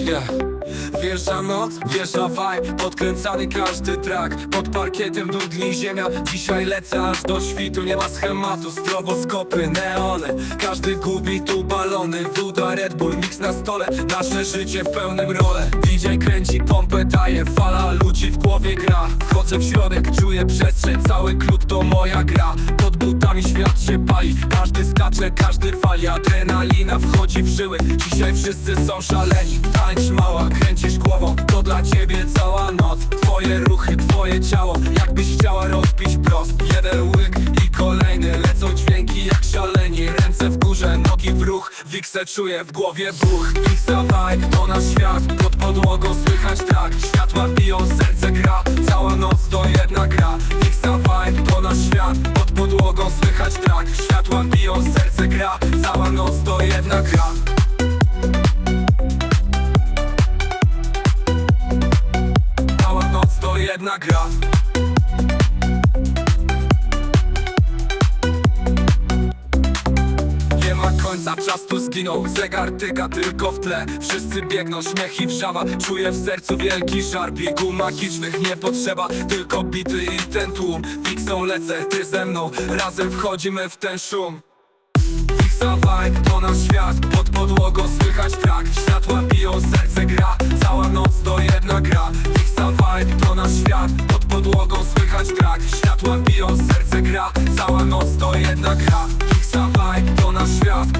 Yeah. Noc, wjeżdża vibe. Podkręcany każdy track Pod parkietem dudni ziemia. Dzisiaj lecę aż do świtu. Nie ma schematu, stroboskopy, neony. Każdy gubi tu balony. Woda, Red Bull, mix na stole. Nasze życie w pełnym role. DJ kręci, pompę daje Fala ludzi głowie gra. Wchodzę w środek, czuję przestrzeń Cały klub to moja gra. Pod butami świat się pali Każdy skacze, każdy fali. Adrenalina wchodzi w żyły Dzisiaj wszyscy są szaleni. Tańcz mała, kręcisz głową To dla ciebie cała noc. Twoje ruchy, twoje ciało górze, nogi w ruch Wiksę czuję w głowie buch. Mixa vibe to nasz świat Pod podłogą słychać tak. Światła biją, serce gra Cała noc to jedna gra. Mixa vibe to nasz świat Pod podłogą słychać tak. Światła biją, serce gra Cała noc to jedna gra. Cała noc to jedna gra końca, czas tu zginął Zegar tyka tylko w tle. Wszyscy biegną, śmiech i wrzawa. Czuję w sercu wielki żar. Biegu magicznych nie potrzeba Tylko bity i ten tłum. Fixą lecę, ty ze mną. Razem wchodzimy w ten szum. Fixa vibe to nasz świat. Pod podłogą słychać track Światła biją, serce gra. Cała noc to jedna gra. Fixa vibe to nasz świat. Pod podłogą słychać track Światła biją, serce gra. Cała noc to jedna gra. Fixa vibe to nasz świat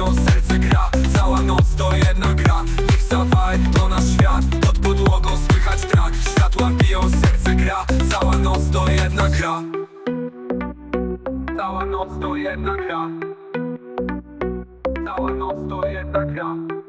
biją, serce gra. Cała noc to jedna gra. Fixa vibe to nasz świat. Pod podłogą słychać track Światła biją, serce gra. Cała noc to jedna gra. Cała noc to jedna gra. Cała noc to jedna gra